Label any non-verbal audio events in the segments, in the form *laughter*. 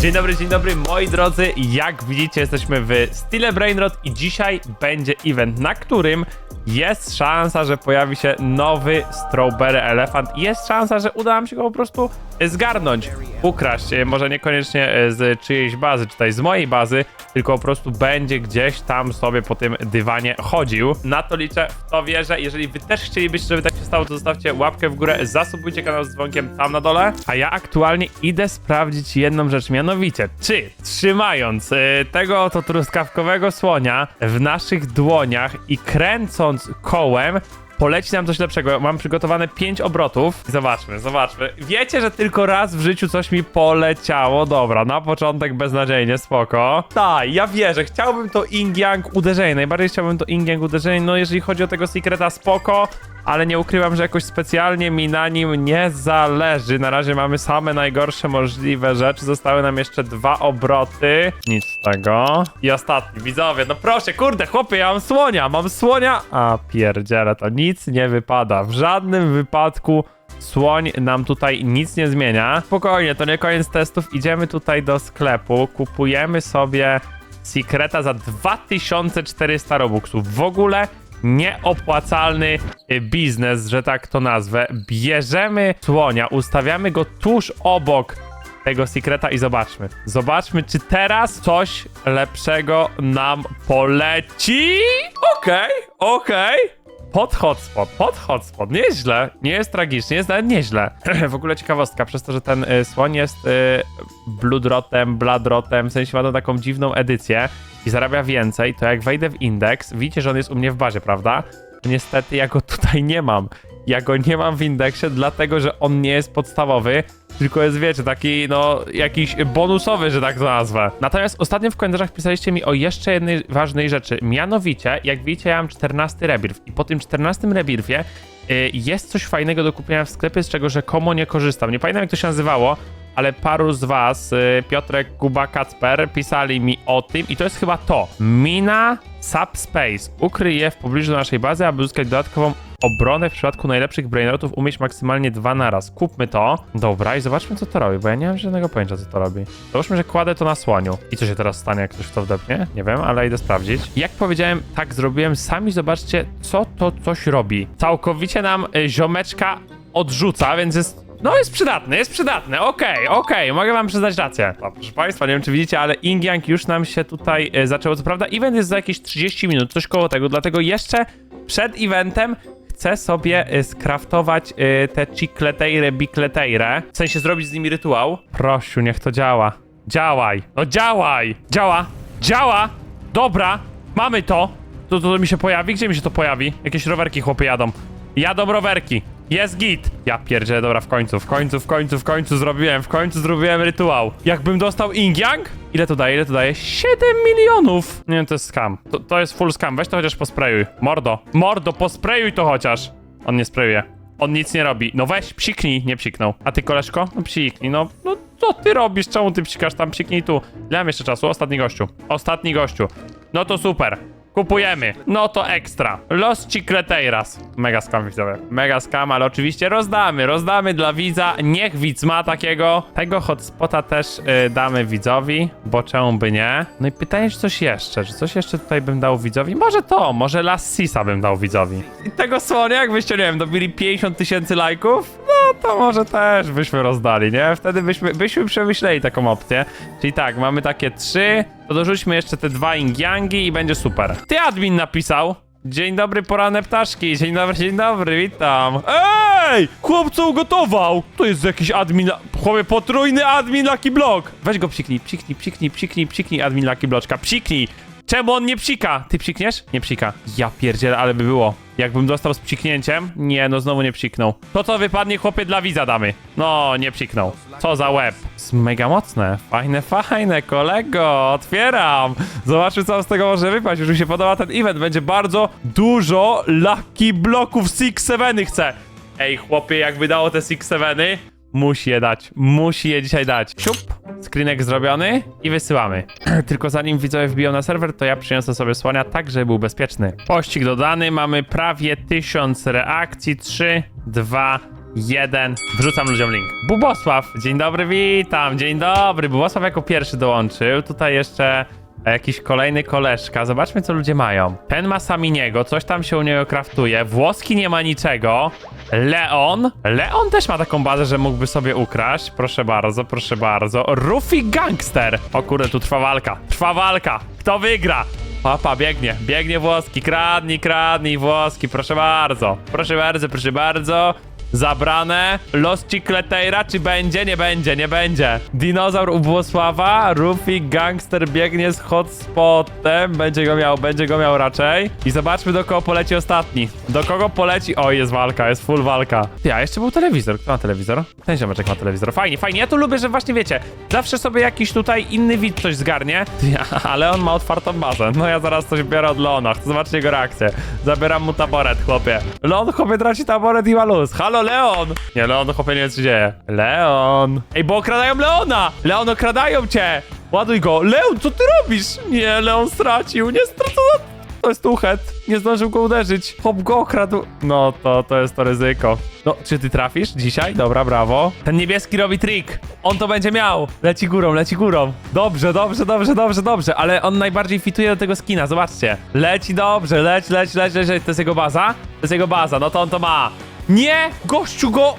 Dzień dobry, dzień dobry moi drodzy. Jak widzicie jesteśmy w Stile Brainrot i dzisiaj będzie event, na którym jest szansa, że pojawi się nowy Strawberry Elephant jest szansa, że uda nam się go po prostu zgarnąć, ukraść. E, Może niekoniecznie e, z czyjejś bazy, czy tutaj z mojej bazy, tylko po prostu będzie gdzieś tam sobie po tym dywanie chodził. Na to liczę, w to wierzę. Jeżeli wy też chcielibyście, żeby tak się stało, to zostawcie łapkę w górę, zasubujcie kanał z dzwonkiem tam na dole. A ja aktualnie idę sprawdzić jedną rzecz, mianowicie, czy trzymając e, tego oto truskawkowego słonia w naszych dłoniach i kręcąc kołem, poleci nam coś lepszego. Mam przygotowane 5 obrotów. Zobaczmy, zobaczmy. Wiecie, że tylko raz w życiu coś mi poleciało. Dobra, na początek beznadziejnie, spoko. Tak, ja wierzę. Chciałbym to Ing-Yang uderzenie. Najbardziej chciałbym to Ing-Yang uderzenie. No, jeżeli chodzi o tego Secreta, spoko. Ale nie ukrywam, że jakoś specjalnie mi na nim nie zależy. Na razie mamy same najgorsze możliwe rzeczy. Zostały nam jeszcze dwa obroty. Nic z tego. I ostatni, widzowie, no proszę, kurde, chłopie, ja mam słonia, mam słonia. A pierdziele, to nic nie wypada. W żadnym wypadku słoń nam tutaj nic nie zmienia. Spokojnie, to nie koniec testów. Idziemy tutaj do sklepu, kupujemy sobie Secreta za 2400 robuxów. W ogóle nieopłacalny biznes, że tak to nazwę. Bierzemy słonia, ustawiamy go tuż obok tego Secreta i zobaczmy. Zobaczmy, czy teraz coś lepszego nam poleci. Okej, okej. Pod hotspot, pod hotspot. Nieźle, nie jest tragicznie, jest nawet nieźle. *clears throat* w ogóle ciekawostka, przez to, że ten y, słoń jest y, bloodrotem, bladrotem, w sensie ma tą taką dziwną edycję i zarabia więcej, to jak wejdę w indeks, widzicie, że on jest u mnie w bazie, prawda? Niestety ja go tutaj nie mam. Ja go nie mam w indeksie, dlatego że on nie jest podstawowy, tylko jest, wiecie, taki, no, jakiś bonusowy, że tak to nazwę. Natomiast ostatnio w komentarzach pisaliście mi o jeszcze jednej ważnej rzeczy. Mianowicie, jak widzicie, ja mam 14 rebirth i po tym 14 rebirthie y, jest coś fajnego do kupienia w sklepie, z czego rzekomo nie korzystam. Nie pamiętam, jak to się nazywało, ale paru z was, y, Piotrek, Kuba, Kacper, pisali mi o tym i to jest chyba to. Mina Subspace. Ukryj je w pobliżu naszej bazy, aby uzyskać dodatkową obronę w przypadku najlepszych brainrotów umieć maksymalnie dwa naraz. Kupmy to. Dobra, i zobaczmy co to robi, bo ja nie mam żadnego pojęcia co to robi. Załóżmy, że kładę to na słoniu. I co się teraz stanie, jak ktoś w to wdepnie? Nie wiem, ale idę sprawdzić. Jak powiedziałem, tak zrobiłem. Sami zobaczcie, co to coś robi. Całkowicie nam y, ziomeczka odrzuca, więc jest no jest przydatny, jest przydatny, okej, okej, mogę wam przyznać rację. Proszę państwa, nie wiem czy widzicie, ale Ingyang już nam się tutaj e, zaczęło. Co prawda event jest za jakieś 30 minut, coś koło tego, dlatego jeszcze przed eventem chcę sobie e, skraftować e, te chicleteire, bicleteire, w sensie zrobić z nimi rytuał. Prosiu, niech to działa. Działaj, no działaj! Działa, działa! Dobra, mamy to. To, to, to mi się pojawi? Gdzie mi się to pojawi? Jakieś rowerki chłopy jadą. Jadą rowerki. Jest git. Ja pierdzielę, dobra, w końcu, w końcu, w końcu, w końcu zrobiłem, w końcu zrobiłem rytuał. Jakbym dostał Ingyang? Ile to daje, ile to daje? 7 milionów! Nie to jest scam. To, to jest full scam, weź to chociaż posprejuj. Mordo, mordo, posprejuj to chociaż. On nie sprayuje. On nic nie robi. No weź, psiknij, nie psiknął. A ty, koleżko? No psiknij, no, no co ty robisz? Czemu ty psikasz tam? Psiknij tu. Ile mam jeszcze czasu? Ostatni gościu. Ostatni gościu. No to super. Kupujemy. No to ekstra. Los Chicleteiras. Mega scam widzowie. Mega scam, ale oczywiście rozdamy. Rozdamy dla widza. Niech widz ma takiego. Tego hotspota też y, damy widzowi, bo czemu by nie? No i pytanie, czy coś jeszcze? Czy coś jeszcze tutaj bym dał widzowi? Może to, może Las Sisa bym dał widzowi. I tego słonia, jakbyście, nie wiem, dobili 50 tysięcy lajków, no to może też byśmy rozdali, nie? Wtedy byśmy, byśmy przemyśleli taką opcję. Czyli tak, mamy takie trzy, to dorzućmy jeszcze te dwa Ingyangi i będzie super. Ty admin napisał. Dzień dobry, poranne ptaszki. Dzień dobry, dzień dobry, witam. Ej! Chłopcu ugotował! To jest jakiś admin. Chłopie, potrójny admin Lucky Block. Weź go psiknij, psiknij, psiknij, psiknij, psiknij admin Lucky Bloczka. Psiknij! Czemu on nie psika? Ty psikniesz? Nie psika. Ja pierdzielę, ale by było. Jakbym dostał z psiknięciem? Nie, no znowu nie psiknął. To co wypadnie, chłopie, dla widza damy. No, nie psiknął. Co za łeb. Jest mega mocne. Fajne, fajne, kolego. Otwieram. Zobaczmy, co z tego może wypaść. Już mi się podoba ten event. Będzie bardzo dużo Lucky Bloków Six Seveny chcę. Ej, chłopie, jakby dało te Six Seveny, musi je dać. Musi je dzisiaj dać. Siup. Screenek zrobiony i wysyłamy. *clears throat* Tylko zanim widzowie wbiją na serwer, to ja przyniosę sobie słonia tak, żeby był bezpieczny. Pościg dodany, mamy prawie 1000 reakcji. 3, 2, jeden. Wrzucam ludziom link. Bubosław, dzień dobry, witam, dzień dobry. Bubosław jako pierwszy dołączył. Tutaj jeszcze jakiś kolejny koleżka. Zobaczmy, co ludzie mają. Ten ma Saminiego, coś tam się u niego kraftuje. Włoski nie ma niczego. Leon. Leon też ma taką bazę, że mógłby sobie ukraść. Proszę bardzo, proszę bardzo. Ruffy Gangster. O kurde, tu trwa walka. Trwa walka. Kto wygra? Papa, biegnie, biegnie włoski, kradnij, kradnij włoski, proszę bardzo, proszę bardzo, proszę bardzo. Zabrane. Los Cicleteira, czy będzie? Nie będzie, nie będzie. Dinozaur u Włosława, Ruffy Gangster biegnie z hotspotem, będzie go miał, będzie go miał raczej. I zobaczmy do kogo poleci ostatni. Do kogo poleci? O, jest walka, jest full walka. Ty, a jeszcze był telewizor. Kto ma telewizor? Ten ziomeczek ma telewizor. Fajnie, fajnie. Ja tu lubię, że właśnie wiecie, zawsze sobie jakiś tutaj inny widz coś zgarnie, *laughs* Ty, ale on ma otwartą bazę. No ja zaraz coś biorę od Leona. Chcę zobaczyć jego reakcję. Zabieram mu taboret, chłopie. Leon, chłopie, traci taboret i ma luz. Halo, Leon! Nie, Leon, chłopie, nie wiem, co się dzieje. Leon! Ej, bo okradają Leona! Leon, okradają cię! Ładuj go! Leon, co ty robisz? Nie, Leon stracił. Nie stracił. To jest tuchet. Nie zdążył go uderzyć. Hop go okradł. No to, to jest to ryzyko. No, czy ty trafisz dzisiaj? Dobra, brawo. Ten niebieski robi trik. On to będzie miał. Leci górą, leci górą. Dobrze, dobrze, dobrze, dobrze, dobrze. Ale on najbardziej fituje do tego skina, zobaczcie. Leci dobrze, leć, leć, leć, leć. leć. To jest jego baza? To jest jego baza, no to on to ma. Nie! Gościu go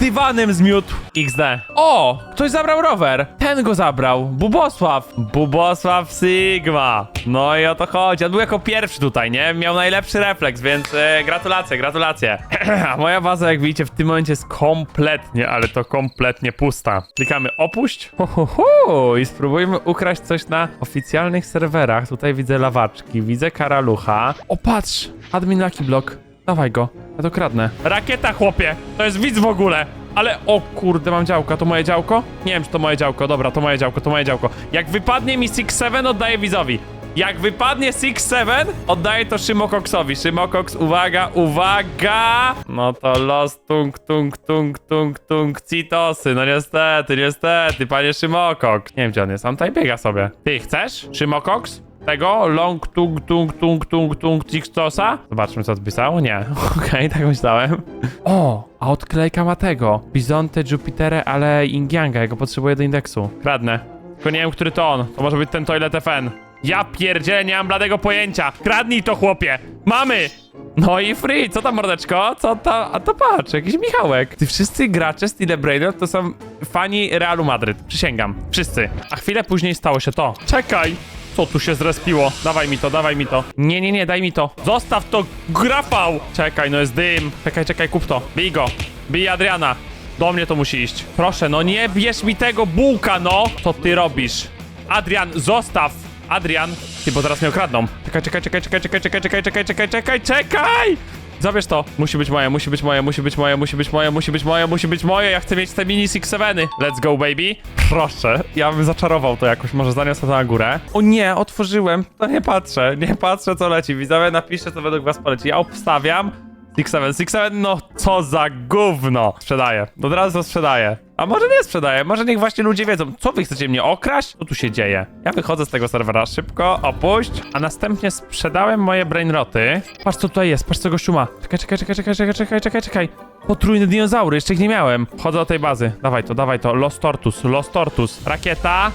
dywanem zmiótł. XD. O! Ktoś zabrał rower. Ten go zabrał. Bubosław. Bubosław Sigma. No i o to chodzi. On był jako pierwszy tutaj, nie? Miał najlepszy refleks, więc e, gratulacje, gratulacje. *clears throat* A moja baza, jak widzicie, w tym momencie jest kompletnie, ale to kompletnie pusta. Klikamy opuść. Ho, ho, ho. I spróbujmy ukraść coś na oficjalnych serwerach. Tutaj widzę lawaczki, widzę karalucha. O, patrz! Admin Lucky Block. Dawaj go, ja to kradnę. Rakieta, chłopie! To jest widz w ogóle! Ale o kurde, mam działko. To moje działko? Nie wiem, czy to moje działko. Dobra, to moje działko, to moje działko. Jak wypadnie mi 6-7, oddaję widzowi. Jak wypadnie 6-7, oddaję to Szymokoksowi. Szymokoks, uwaga, uwaga! No to los tung, tung, tung, tung, tung, citosy. No niestety, niestety, panie Szymokoks. Nie wiem, gdzie on jest. On tutaj biega sobie. Ty chcesz? Szymokoks? Tego? Long tung tung tung tung tung Cixtosa? Zobaczmy co odpisał. Nie. *laughs* Okej, tak myślałem. O, a odklejka ma tego. Bizonte, Jupiterę, ale Ingianga. Ja go potrzebuję do indeksu. Kradnę. Tylko nie wiem, który to on. To może być ten Toilet FN. Ja pierdzielę, nie mam bladego pojęcia. Kradnij to, chłopie. Mamy! No i free, co tam mordeczko? Co to? A to patrz, jakiś Michałek. Ty wszyscy gracze Stile Brainer to są fani Realu Madryt. Przysięgam. Wszyscy. A chwilę później stało się to. Czekaj! Co tu się zrespiło? Dawaj mi to, dawaj mi to. Nie, nie, nie, daj mi to. Zostaw to, grafał! Czekaj, no jest dym. Czekaj, czekaj, kup to. Bij go. Bij Adriana. Do mnie to musi iść. Proszę, no nie bierz mi tego bułka, no! Co ty robisz? Adrian, zostaw! Adrian, ty, bo zaraz mnie okradną. Czekaj, czekaj, czekaj, czekaj, czekaj, czekaj, czekaj, czekaj, czekaj, czekaj, czekaj! Zabierz to. Musi być moje, musi być moje, musi być moje, musi być moje, musi być moje, musi być moje. Ja chcę mieć te mini Six Seveny. Let's go, baby. Proszę. Ja bym zaczarował to jakoś, może zaniosę to na górę. O nie, otworzyłem. To nie patrzę, nie patrzę co leci. Widzowie, napiszcie co według was poleci. Ja obstawiam. Six Seven, Six Seven, no co za gówno. Sprzedaję. Od razu to sprzedaję. A może nie sprzedaję, może niech właśnie ludzie wiedzą, co wy chcecie mnie okraść? Co tu się dzieje? Ja wychodzę z tego serwera szybko, opuść, a następnie sprzedałem moje brainroty. Patrz co tutaj jest, patrz co gościu ma. Czekaj, czekaj, czekaj, czekaj, czekaj, czekaj, czekaj, czekaj. Potrójne dinozaury, jeszcze ich nie miałem. Wchodzę do tej bazy. Dawaj to, dawaj to. Los Tortus, Los Tortus. Rakieta.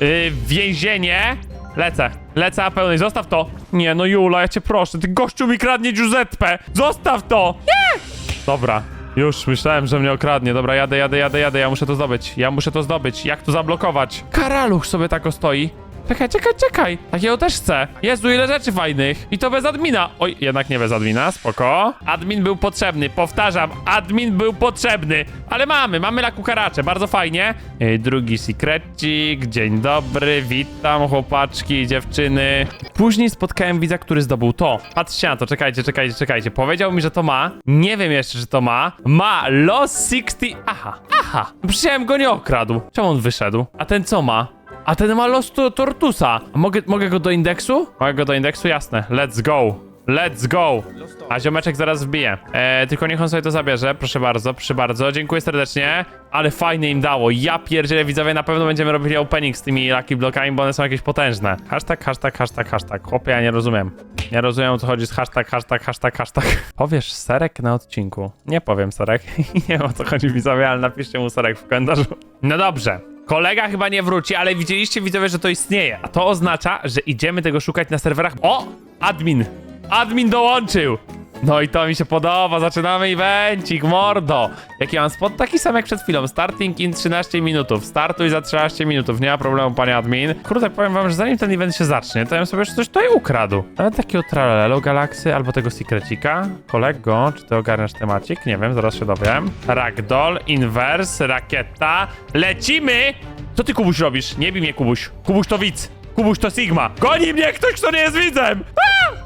Yy, więzienie. Lecę, lecę na pełnej, zostaw to. Nie, no Jula, ja cię proszę, ty gościu mi kradnie Giuseppe. Zostaw to. Nie! Dobra, już myślałem, że mnie okradnie. Dobra, jadę, jadę, jadę, jadę. Ja muszę to zdobyć. Ja muszę to zdobyć. Jak to zablokować? Karaluch sobie tako stoi. Czekaj, czekaj, czekaj. Takiego też chcę. Jezu, ile rzeczy fajnych. I to bez admina. Oj, jednak nie bez admina, spoko. Admin był potrzebny, powtarzam, admin był potrzebny. Ale mamy, mamy lakukaracze, bardzo fajnie. Ej, drugi secretcik, dzień dobry, witam chłopaczki dziewczyny. Później spotkałem widza, który zdobył to. Patrzcie na to, czekajcie, czekajcie, czekajcie. Powiedział mi, że to ma. Nie wiem jeszcze, czy to ma. Ma Los 60... Aha, aha. Przecież go nie okradł. Czemu on wyszedł? A ten co ma? A ten ma Los to Tortusa. Mogę, mogę go do indeksu? Mogę go do indeksu? Jasne. Let's go. Let's go! A ziomeczek zaraz wbije. E, tylko niech on sobie to zabierze. Proszę bardzo, proszę bardzo. Dziękuję serdecznie. Ale fajnie im dało. Ja pierdzielę widzowie, na pewno będziemy robili opening z tymi lucky blokami, bo one są jakieś potężne. Hashtag, hashtag, hashtag, hashtag. Chłopie, ja nie rozumiem. Nie rozumiem o co chodzi z hashtag, hashtag, hashtag, hashtag. Powiesz serek na odcinku. Nie powiem serek. *laughs* nie wiem o co chodzi widzowie, ale napiszcie mu serek w komentarzu. No dobrze. Kolega chyba nie wróci, ale widzieliście widzowie, że to istnieje. A to oznacza, że idziemy tego szukać na serwerach. O! Admin! Admin dołączył! No i to mi się podoba, zaczynamy evencik, mordo! Jaki mam spot? Taki sam jak przed chwilą, starting in 13 minutów, startuj za 13 minutów, nie ma problemu panie admin. Kurde, powiem wam, że zanim ten event się zacznie, to ja sobie coś tutaj ukradł. Nawet takiego tralelo galaksy albo tego secrecika. Kolego, czy ty ogarniasz temacik? Nie wiem, zaraz się dowiem. Ragdoll, inverse, rakieta, lecimy! Co ty Kubuś robisz? Nie bij mnie Kubuś. Kubuś to widz. Kubuś to Sigma. Goni mnie ktoś, kto nie jest widzem!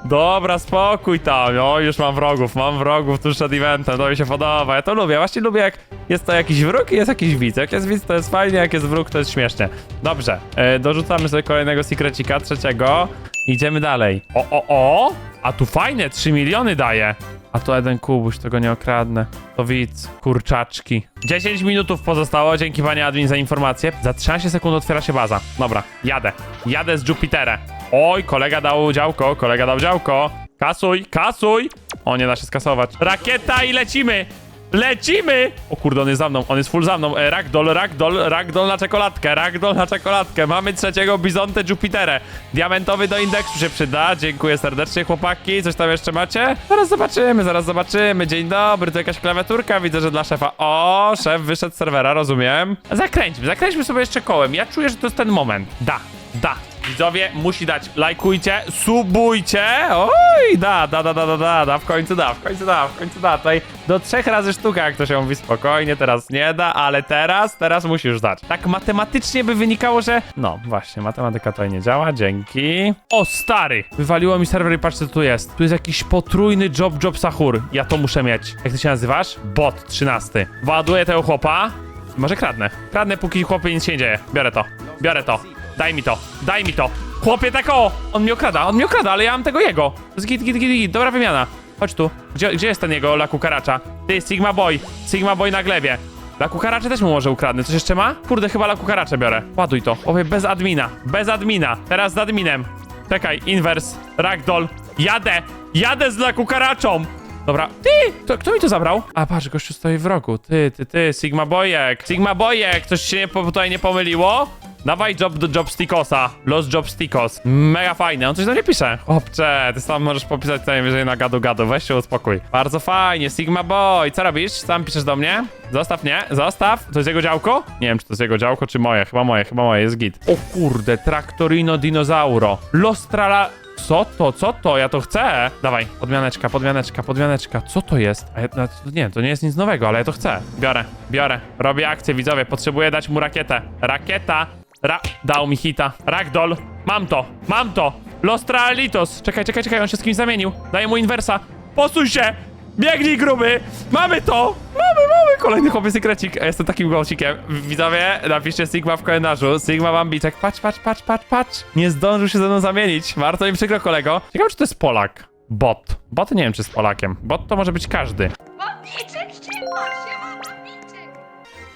Dobra, spokój tam. O, już mam wrogów, mam wrogów tuż przed eventem, to mi się podoba. Ja to lubię. Właśnie lubię, jak jest to jakiś wróg i jest jakiś widz. Jak jest widz, to jest fajnie, jak jest wróg, to jest śmiesznie. Dobrze, e, dorzucamy sobie kolejnego secrecika, trzeciego. Idziemy dalej. O, o, o! A tu fajne, 3 miliony daje. A to jeden kubuś, tego nie okradnę. To widz, kurczaczki. 10 minutów pozostało, dzięki panie admin za informację. Za 13 sekund otwiera się baza. Dobra, jadę. Jadę z Jupiterem. Oj, kolega dał działko, kolega dał działko. Kasuj, kasuj! O, nie da się skasować. Rakieta i lecimy! Lecimy! O kurde, on jest za mną, on jest full za mną. E, ragdoll, ragdoll, ragdoll na czekoladkę, ragdoll na czekoladkę. Mamy trzeciego bizontę Jupiterę. Diamentowy do indeksu się przyda. Dziękuję serdecznie, chłopaki. Coś tam jeszcze macie? Zaraz zobaczymy, zaraz zobaczymy. Dzień dobry, to jakaś klawiaturka. Widzę, że dla szefa. O, szef wyszedł z serwera, rozumiem. Zakręćmy, zakręćmy sobie jeszcze kołem. Ja czuję, że to jest ten moment. Da, da. Widzowie, musi dać. Lajkujcie, subujcie. Oj, da, da, da, da, da, da, da, w końcu da, w końcu da, w końcu da. Tutaj do trzech razy sztuka, jak to się mówi spokojnie, teraz nie da, ale teraz, teraz musisz dać. Tak matematycznie by wynikało, że... No, właśnie, matematyka tutaj nie działa, dzięki. O, stary! Wywaliło mi serwer i patrzcie, co tu jest. Tu jest jakiś potrójny job, job, sahur. Ja to muszę mieć. Jak ty się nazywasz? Bot 13. Ładuję tego chłopa. Może kradnę. Kradnę, póki chłopie nic się nie dzieje. Biorę to. Biorę to. Daj mi to. Daj mi to. Chłopie, tak o! On mnie okrada, on mnie okrada, ale ja mam tego jego. Git, git, git, git. Dobra wymiana. Chodź tu. Gdzie, gdzie jest ten jego La Cucaracza? Ty, Sigma Boy. Sigma Boy na glebie. La Cucaracza też mu może ukradnę. Coś jeszcze ma? Kurde, chyba La Cucaraczę biorę. Ładuj to. Chłopie, bez admina. Bez admina. Teraz z adminem. Czekaj, inwers, ragdoll. Jadę! Jadę z La Cucaraczą! Dobra. Ty! Kto, kto mi to zabrał? A patrz, gościu stoi w rogu. Ty, ty, ty, Sigma Bojek. Sigma Bojek! Coś się nie, tutaj nie pomyliło? Dawaj job do Jobstickosa. Los Jobstickos. Mega fajny. On coś do mnie pisze. Chłopcze, ty sam możesz popisać co najwyżej na gadu gadu. Weź się uspokój. Bardzo fajnie. Sigma Boy. Co robisz? Sam piszesz do mnie? Zostaw mnie. Zostaw. To jest jego działko? Nie wiem, czy to jest jego działko, czy moje. Chyba moje, chyba moje. Jest git. O kurde, Traktorino Dinozauro. Los Trala... Co to? Co to? Ja to chcę! Dawaj, podmianeczka, podmianeczka, podmianeczka. Co to jest? A ja, no, nie, to nie jest nic nowego, ale ja to chcę. Biorę, biorę. Robię akcję, widzowie. Potrzebuję dać mu rakietę. Rakieta! Ra... Dał mi hita. Ragdoll. Mam to, mam to! Los Traalitos. Czekaj, czekaj, czekaj, on się z kimś zamienił. Daję mu inwersa. Posuń się! Biegnij, gruby! Mamy to! Mamy, mamy! Kolejny chłopiec sekrecik. Ja Jestem takim głosikiem. Widzowie, napiszcie Sigma w komentarzu. Sigma Bambiczek. Patrz, patrz, patrz, patrz, patrz. Nie zdążył się ze mną zamienić. Bardzo mi przykro, kolego. Ciekawe, czy to jest Polak. Bot. Bot nie wiem, czy jest Polakiem. Bot to może być każdy. Bambiczek, siema, siema, bambiczek!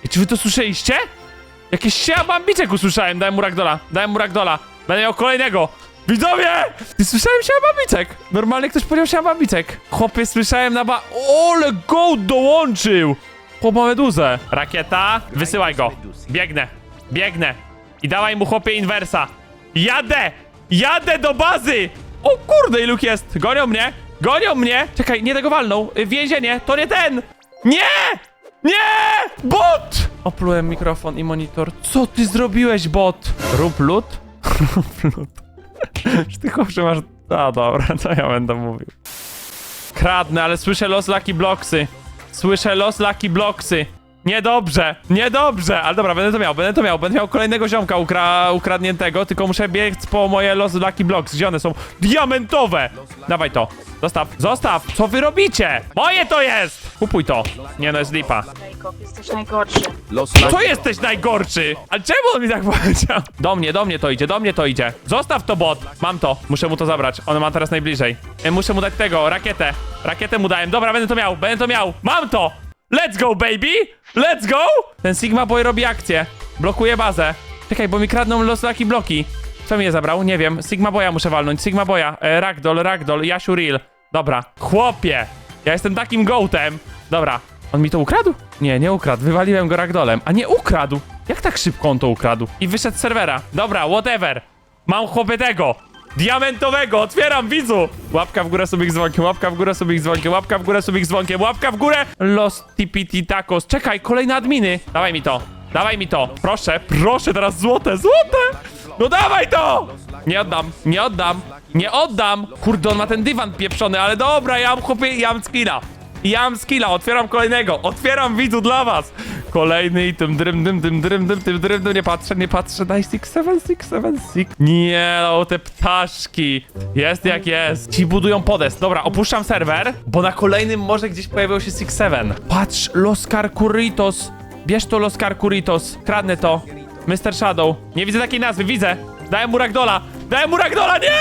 I czy wy to słyszeliście? Jakieś siema Bambiczek usłyszałem. Dałem mu Ragdola. Dałem mu Ragdola. Będę miał kolejnego. Widzowie! Ty słyszałem siema Bambicek. Normalnie ktoś powiedział siema Bambicek. Chłopie, słyszałem na ba... Ole, Goat dołączył! Chłop ma meduzę. Rakieta, wysyłaj go. Biegnę, biegnę. I dawaj mu chłopie inwersa. Jadę! Jadę do bazy! O kurde, iluk jest! Gonią mnie! Gonią mnie! Czekaj, nie tego walną. Więzienie, to nie ten! Nie! Nie! Bot! Oplułem mikrofon i monitor. Co ty zrobiłeś, bot? Rób lód? *laughs* Rób lód. Czy ty chłopcze masz... A dobra, to ja będę mówił. Kradnę, ale słyszę los Lucky Blocksy. Słyszę los Lucky Blocksy. Niedobrze, niedobrze, ale dobra, będę to miał, będę to miał, będę miał kolejnego ziomka ukra ukradniętego, tylko muszę biec po moje los Lucky Blocks, gdzie one są? Diamentowe! Dawaj to, zostaw, zostaw, co wy robicie? Moje to jest! Kupuj to. Nie no, jest lipa. Jacob, jesteś najgorszy. Co jesteś najgorszy? A czemu on mi tak *laughs* powiedział? Do mnie, do mnie to idzie, do mnie to idzie. Zostaw to bot. Mam to. Muszę mu to zabrać. On ma teraz najbliżej. E, Muszę mu dać tego, rakietę. Rakietę mu dałem. Dobra, będę to miał, będę to miał. Mam to! Let's go, baby! Let's go! Ten Sigma Boy robi akcję. Blokuje bazę. Czekaj, bo mi kradną los Lucky bloki. Kto mi je zabrał? Nie wiem. Sigma Boya muszę walnąć. Sigma Boya. E, Ragdoll, Ragdoll, Yashu Real. Dobra. Chłopie! Ja jestem takim gołtem. Dobra. On mi to ukradł? Nie, nie ukradł. Wywaliłem go Ragdolem. A nie ukradł. Jak tak szybko on to ukradł? I wyszedł z serwera. Dobra, whatever. Mam chłopie tego. Diamentowego, otwieram widzu! Łapka w górę sobie dzwonkiem, łapka w górę sobie dzwonkiem, łapka w górę sobie dzwonkiem, łapka w górę! Los TPT Tacos. Czekaj, kolejne adminy. Dawaj mi to, dawaj mi to. Proszę, proszę, teraz złote, złote! No dawaj to! Nie oddam, nie oddam, nie oddam! Kurde, on ma ten dywan pieprzony, ale dobra, ja mam chłopie, ja mam skilla. Ja mam skilla, otwieram kolejnego, otwieram widzu dla was. Kolejny i tym drym, dym, dym, drym, dym, tym drym, dym, nie patrzę, nie patrzę, daj 6, 7, 6, 7, 6. Nie, no, te ptaszki. Jest jak jest. Ci budują podest. Dobra, opuszczam serwer, bo na kolejnym może gdzieś pojawił się 6, 7. Patrz, Los Carcuritos. Bierz to Los Carcuritos. Kradnę to. Mr. Shadow. Nie widzę takiej nazwy, widzę. Dałem mu Ragdola. Dałem mu Ragdola, nie!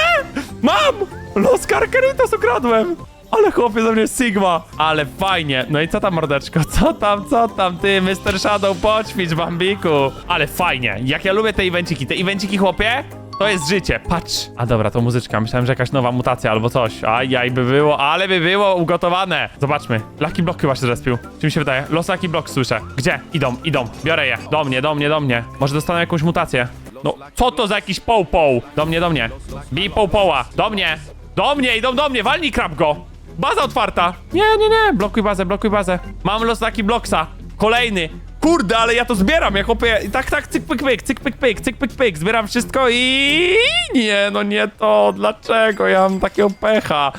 Mam! Los Carcuritos ukradłem. Ale chłopie ze mnie Sigma. Ale fajnie. No i co tam, mordeczko? *laughs* Co tam, co tam, ty, Mr. Shadow, poćwicz, bambiku. Ale fajnie. Jak ja lubię te evenciki. Te evenciki, chłopie, to jest życie. Patrz. A dobra, to muzyczka. Myślałem, że jakaś nowa mutacja albo coś. Ajaj, by było, ale by było ugotowane. Zobaczmy. Lucky Block chyba się zrespił. Czy mi się wydaje? Los Lucky Block słyszę. Gdzie? Idą, idą. Biorę je. Do mnie, do mnie, do mnie. Może dostanę jakąś mutację. No, co to za jakiś poł-poł? Do mnie, do mnie. Bij poł-poła. Do mnie. Do mnie, idą do mnie. Walnij krab go. Baza otwarta! Nie, nie, nie, blokuj bazę, blokuj bazę. Mam los taki bloksa. Kolejny. Kurde, ale ja to zbieram, ja chłopie. Tak, tak, cyk, pyk, pyk, cyk, pyk, pyk, cyk, pyk, pyk. Zbieram wszystko i... Nie, no nie to. Dlaczego? Ja mam takiego pecha.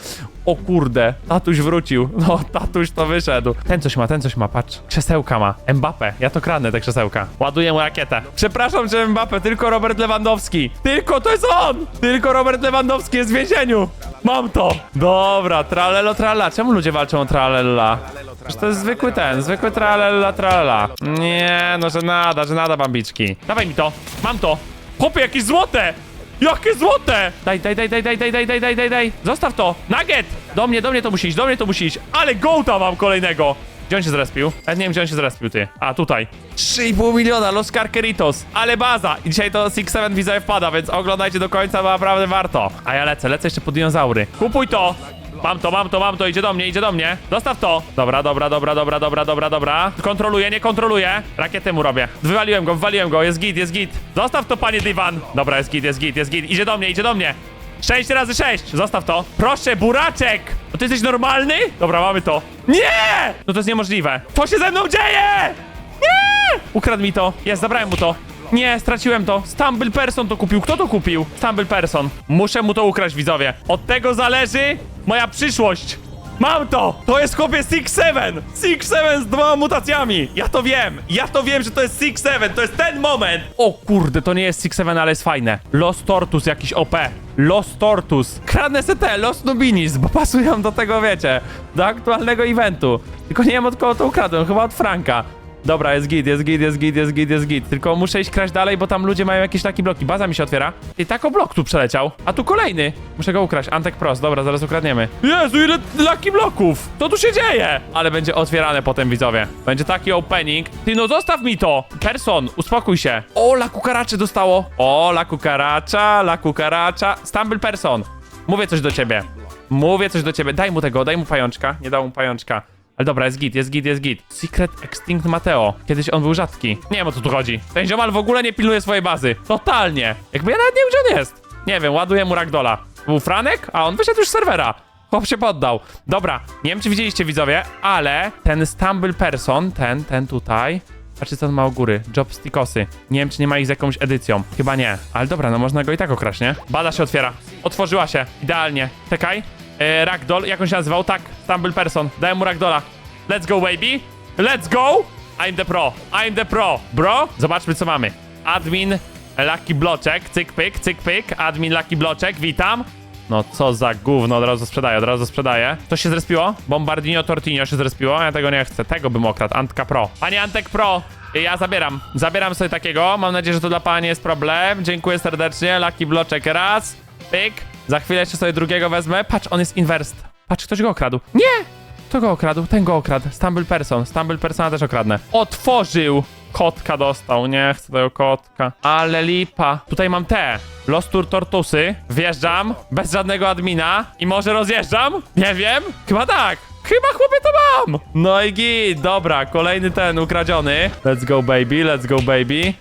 O kurde, tatuś wrócił. No, tatuś to wyszedł. Ten coś ma, ten coś ma, patrz. Krzesełka ma. Mbappe. Ja to kradnę, te krzesełka. Ładuję mu rakietę. Przepraszam, że Mbappe, tylko Robert Lewandowski. Tylko to jest on! Tylko Robert Lewandowski jest w więzieniu. Mam to! Dobra, tralelo trala. Czemu ludzie walczą o tralella? Przecież to jest zwykły ten, zwykły tralella tralala. Nie, no że nada, że nada bambiczki. Dawaj mi to, mam to. Chłopie, jakieś złote! Jakie złote! Daj, daj, daj, daj, daj, daj, daj, daj, daj, daj, daj. Zostaw to! Nugget! Do mnie, do mnie to musi iść, do mnie to musi iść. Ale gołta mam kolejnego! Gdzie on się zrespił? Ja nie wiem, gdzie on się zrespił, ty. A, tutaj. 3,5 miliona, Los Carqueritos. Ale baza. I dzisiaj to Six Seven widzowie wpada, więc oglądajcie do końca, bo naprawdę warto. A ja lecę, lecę jeszcze po dinozaury. Kupuj to! Mam to, mam to, mam to, idzie do mnie, idzie do mnie. Dostaw to. Dobra, dobra, dobra, dobra, dobra, dobra, dobra. Kontroluję, nie kontroluję. Rakietę mu robię. Wywaliłem go, wywaliłem go, jest git, jest git. Zostaw to, panie dywan. Dobra, jest git, jest git, jest git. Idzie do mnie, idzie do mnie. 6 razy 6, zostaw to. Proszę, buraczek! No ty jesteś normalny? Dobra, mamy to. Nie! No to jest niemożliwe. Co się ze mną dzieje? Nie! Ukradł mi to. Jest, zabrałem mu to. Nie, straciłem to. Stumble Person to kupił. Kto to kupił? Stumble Person. Muszę mu to ukraść, widzowie. Od tego zależy moja przyszłość. Mam to! To jest chłopie Six Seven! Six Seven z dwoma mutacjami! Ja to wiem! Ja to wiem, że to jest Six Seven! To jest ten moment! O kurde, to nie jest Six Seven, ale jest fajne. Los Tortus jakiś OP. Los Tortus. Kradnę se te, Los Nubinis, bo pasują do tego, wiecie, do aktualnego eventu. Tylko nie wiem od kogo to ukradłem, chyba od Franka. Dobra, jest git, jest git, jest git, jest git, jest git. Tylko muszę iść kraść dalej, bo tam ludzie mają jakieś takie bloki. Baza mi się otwiera. I tak o blok tu przeleciał. A tu kolejny. Muszę go ukraść. Antek Pros, dobra, zaraz ukradniemy. Jezu, ile laki bloków! Co tu się dzieje? Ale będzie otwierane potem, widzowie. Będzie taki opening. Ty, no zostaw mi to! Person, uspokój się. O, la kukaracze dostało. O, la kukaracza, la kukaracza. Stumble Person. Mówię coś do ciebie. Mówię coś do ciebie. Daj mu tego, daj mu pajączka. Nie dał mu pajączka. Ale dobra, jest git, jest git, jest git. Secret Extinct Mateo. Kiedyś on był rzadki. Nie wiem o co tu chodzi. Ten ziomal w ogóle nie pilnuje swojej bazy. Totalnie. Jakby ja nawet nie wiem, gdzie on jest. Nie wiem, ładuję mu Ragdola. Był Franek, a on wyszedł już z serwera. Chłop się poddał. Dobra, nie wiem czy widzieliście widzowie, ale ten Stumble Person, ten, ten tutaj, Patrzcie co on ma u góry. Jobstickosy. Nie wiem, czy nie ma ich z jakąś edycją. Chyba nie. Ale dobra, no można go i tak okraść, nie? Bada się otwiera. Otworzyła się. Idealnie. Czekaj. E, Ragdoll, jak on się nazywał? Tak, Stumble Person. Dałem mu Ragdola. Let's go, baby. Let's go. I'm the pro. I'm the pro. Bro, zobaczmy co mamy. Admin Lucky Bloczek. Cyk pyk, cyk pyk. Admin Lucky Bloczek, witam. No co za gówno, od razu sprzedaję, od razu sprzedaję. To się zrespiło? Bombardino Tortinio się zrespiło? Ja tego nie chcę, tego bym okradł, Antka Pro. Panie Antek Pro, ja zabieram, zabieram sobie takiego, mam nadzieję, że to dla pani jest problem. Dziękuję serdecznie, Lucky Bloczek raz, pyk. Za chwilę jeszcze sobie drugiego wezmę. Patrz, on jest inverst. Patrz, ktoś go okradł. Nie! Kto go okradł? Ten go okradł. Stumble Person. Stumble Persona też okradnę. Otworzył! Kotka dostał. Nie chcę tego kotka. Ale lipa. Tutaj mam te. Lost Tour Tortusy. Wjeżdżam, bez żadnego admina i może rozjeżdżam? Nie wiem. Chyba tak. Chyba chłopie to mam! No i git, dobra, kolejny ten ukradziony. Let's go baby, let's go baby.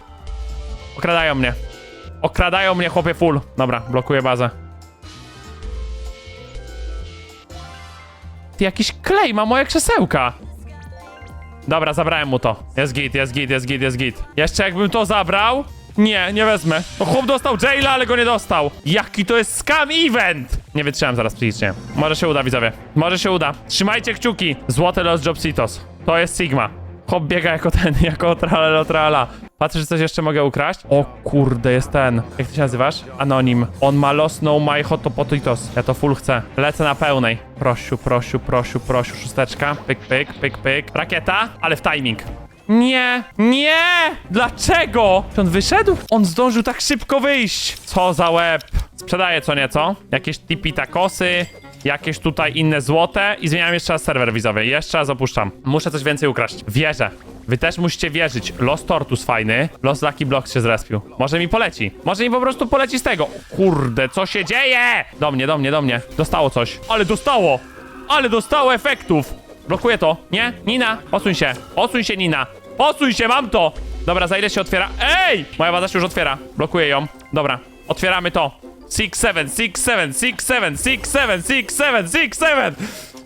Okradają mnie. Okradają mnie chłopie full. Dobra, blokuję bazę. Ty jakiś klej ma moje krzesełka. Dobra, zabrałem mu to. Jest git, jest git, jest git, jest git. Jeszcze jakbym to zabrał? Nie, nie wezmę. No chłop dostał jaila, ale go nie dostał. Jaki to jest scam event! Nie wytrzymam zaraz psychicznie. Może się uda, widzowie. Może się uda. Trzymajcie kciuki. Złoty los Jobsitos. To jest Sigma. Hop biega jako ten, *laughs* jako tralelo trala. Patrzę, czy coś jeszcze mogę ukraść. O kurde, jest ten. Jak ty się nazywasz? Anonim. On ma los no my hotopotitos. Ja to full chcę. Lecę na pełnej. Prosiu, prosiu, prosiu, prosiu. Szósteczka. Pyk, pyk, pyk, pyk. Rakieta, ale w timing. Nie, nie! Dlaczego? Czy on wyszedł? On zdążył tak szybko wyjść. Co za łeb. Sprzedaję co nieco. Jakieś tipi takosy, jakieś tutaj inne złote i zmieniam jeszcze raz serwer wizowy. Jeszcze raz opuszczam. Muszę coś więcej ukraść. Wierzę. Wy też musicie wierzyć. Los Tortus fajny. Los Lucky Blocks się zrespił. Może mi poleci. Może mi po prostu poleci z tego. Kurde, co się dzieje? Do mnie, do mnie, do mnie. Dostało coś. Ale dostało! Ale dostało efektów! Blokuję to. Nie? Nina, posuń się. Posuń się, Nina. Posuń się, mam to! Dobra, za ile się otwiera? Ej! Moja baza się już otwiera. Blokuję ją. Dobra, otwieramy to. 6, 7, 6, 7, 6, 7, 6, 7, 6, 7, 6, 7.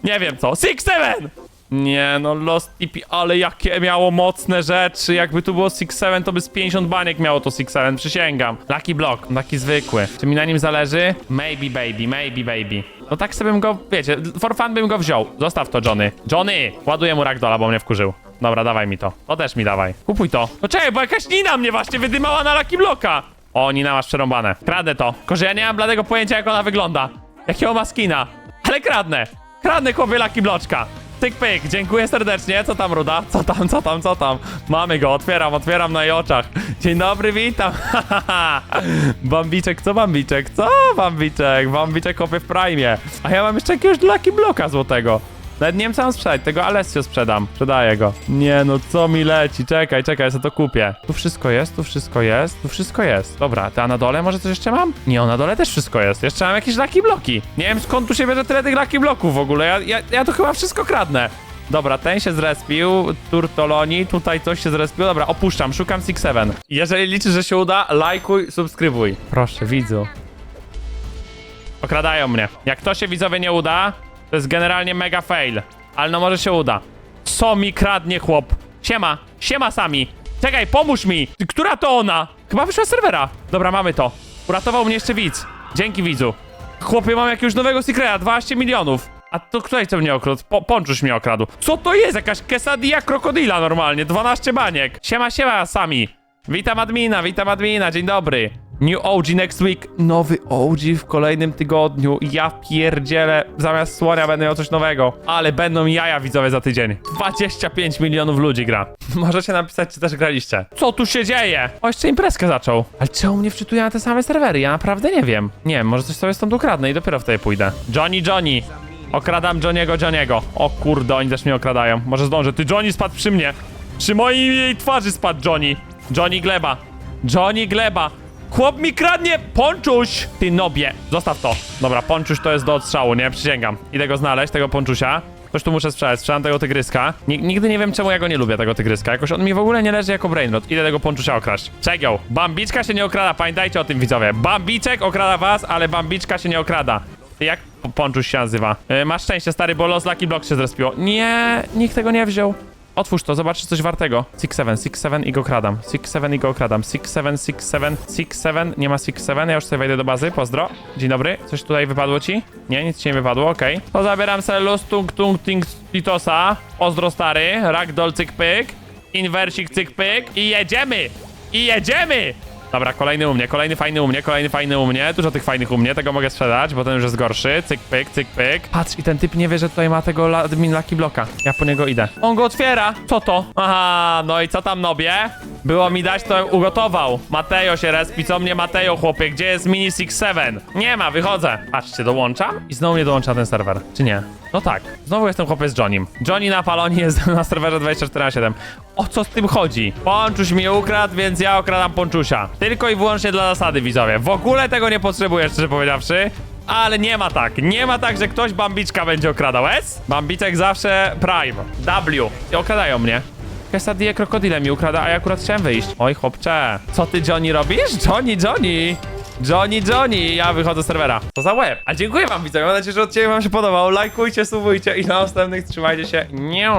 Nie wiem co. 6, 7! Nie no, Lost TP, ale jakie miało mocne rzeczy. Jakby tu było 6-7, to by z 50 baniek miało to 6-7, przysięgam. Lucky Block, taki zwykły. Czy mi na nim zależy? Maybe baby, maybe baby. No tak sobie bym go, wiecie, for fun bym go wziął. Zostaw to, Johnny. Johnny! Ładuję mu ragdola, bo mnie wkurzył. Dobra, dawaj mi to. To też mi dawaj. Kupuj to. No czekaj, bo jakaś Nina mnie właśnie wydymała na Lucky Blocka. O, Nina masz przerąbane. Kradę to. Tylko, że ja nie mam bladego pojęcia, jak ona wygląda. Jakiego ma skina. Ale kradnę. Kradnę chłopie Lucky Bloczka. Tyk pyk, dziękuję serdecznie. Co tam, Ruda? Co tam, co tam, co tam? Mamy go, otwieram, otwieram na jej oczach. Dzień dobry, witam. *laughs* Bambiczek, co Bambiczek? Co Bambiczek? Bambiczek kopie w prime. A ja mam jeszcze jakiegoś Lucky Bloka złotego. Nawet nie wiem co mam sprzedać, tego Alessio sprzedam. Sprzedaję go. Nie no, co mi leci? Czekaj, czekaj, ja sobie to kupię. Tu wszystko jest, tu wszystko jest, tu wszystko jest. Dobra, a na dole może coś jeszcze mam? Nie, o, na dole też wszystko jest. Jeszcze mam jakieś Lucky Bloki. Nie wiem skąd tu się bierze tyle tych Lucky Bloków w ogóle. Ja, ja, ja to chyba wszystko kradnę. Dobra, ten się zrespił, Turtoloni, tutaj coś się zrespił. Dobra, opuszczam, szukam Six Seven. Jeżeli liczysz, że się uda, lajkuj, subskrybuj. Proszę, widzu. Okradają mnie. Jak to się widzowie nie uda, to jest generalnie mega fail. Ale no może się uda. Co mi kradnie chłop? Siema, siema sami. Czekaj, pomóż mi. Która to ona? Chyba wyszła z serwera. Dobra, mamy to. Uratował mnie jeszcze widz. Dzięki widzu. Chłopie, mam jakiegoś nowego secreta, 12 milionów. A to ktoś co mnie okradł? Po, Ponczuś mnie okradł. Co to jest? Jakaś quesadilla krokodyla normalnie, 12 baniek. Siema, siema sami. Witam admina, witam admina, dzień dobry. New OG next week. Nowy OG w kolejnym tygodniu. Ja pierdzielę, zamiast słonia będę miał coś nowego. Ale będą jaja widzowie za tydzień. 25 milionów ludzi gra. *laughs* Możecie napisać, czy też graliście. Co tu się dzieje? O, jeszcze imprezkę zaczął. Ale czemu mnie wczytuje na te same serwery? Ja naprawdę nie wiem. Nie może coś sobie stąd ukradnę i dopiero wtedy pójdę. Johnny, Johnny. Okradam Johniego, Johniego. O kurde, oni też mnie okradają. Może zdążę. Ty, Johnny spadł przy mnie. Przy mojej jej twarzy spadł Johnny. Johnny Gleba. Johnny Gleba. Chłop mi kradnie! Ponczuś! Ty nobie. Zostaw to. Dobra, ponczuś to jest do odstrzału, nie? Przysięgam. Idę go znaleźć, tego ponczusia. Coś tu muszę sprzedać. Sprzedam tego tygryska. Ni- nigdy nie wiem, czemu ja go nie lubię, tego tygryska. Jakoś on mi w ogóle nie leży jako brainrot. Idę tego ponczusia okraść. Cegieł. Bambiczka się nie okrada, pamiętajcie o tym, widzowie. Bambiczek okrada was, ale bambiczka się nie okrada. Jak po- ponczuś się nazywa? Yy, masz szczęście, stary, bo Los Lucky Block się zrespiło. Nie, nikt tego nie wziął. Otwórz to, zobacz czy coś wartego. 6-7, 6-7 i go kradam. 6-7 i go kradam. 6-7, 6-7, 6-7, nie ma 6-7, ja już sobie wejdę do bazy, pozdro. Dzień dobry, coś tutaj wypadło ci? Nie, nic ci nie wypadło, okej. To zabieram sobie los tung tung ting titosa. Pozdro stary, ragdoll cyk pyk, inwersik cyk pyk i jedziemy! I jedziemy! Dobra, kolejny u mnie, kolejny fajny u mnie, kolejny fajny u mnie. Dużo tych fajnych u mnie, tego mogę sprzedać, bo ten już jest gorszy. Cyk, pyk, cyk, pyk. Patrz, i ten typ nie wie, że tutaj ma tego admin Lucky Bloka. Ja po niego idę. On go otwiera! Co to? Aha, no i co tam nobie? Było mi dać, to ugotował. Mateo się respi, co mnie Mateo, chłopie? Gdzie jest Mini Six Seven? Nie ma, wychodzę. Patrzcie, dołączam i znowu mnie dołącza ten serwer. Czy nie? No tak. Znowu jestem chłopie z Johnim. Johnny na Palonie jest *laughs* na serwerze 24 na 7. O co z tym chodzi? Ponczuś mi ukradł, więc ja okradam Ponczusia. Tylko i wyłącznie dla zasady, widzowie. W ogóle tego nie potrzebuję, szczerze powiedziawszy. Ale nie ma tak, nie ma tak, że ktoś Bambiczka będzie okradał. S? Bambicek zawsze Prime. W. I okradają mnie. Quesadilla krokodile mi ukrada, a ja akurat chciałem wyjść. Oj, chłopcze. Co ty, Johnny, robisz? Johnny, Johnny! Johnny, Johnny! Ja wychodzę z serwera. To za łeb. A dziękuję wam, widzowie. Mam nadzieję, że odcinek wam się podobał. Lajkujcie, subujcie i na następnych trzymajcie się. Nie.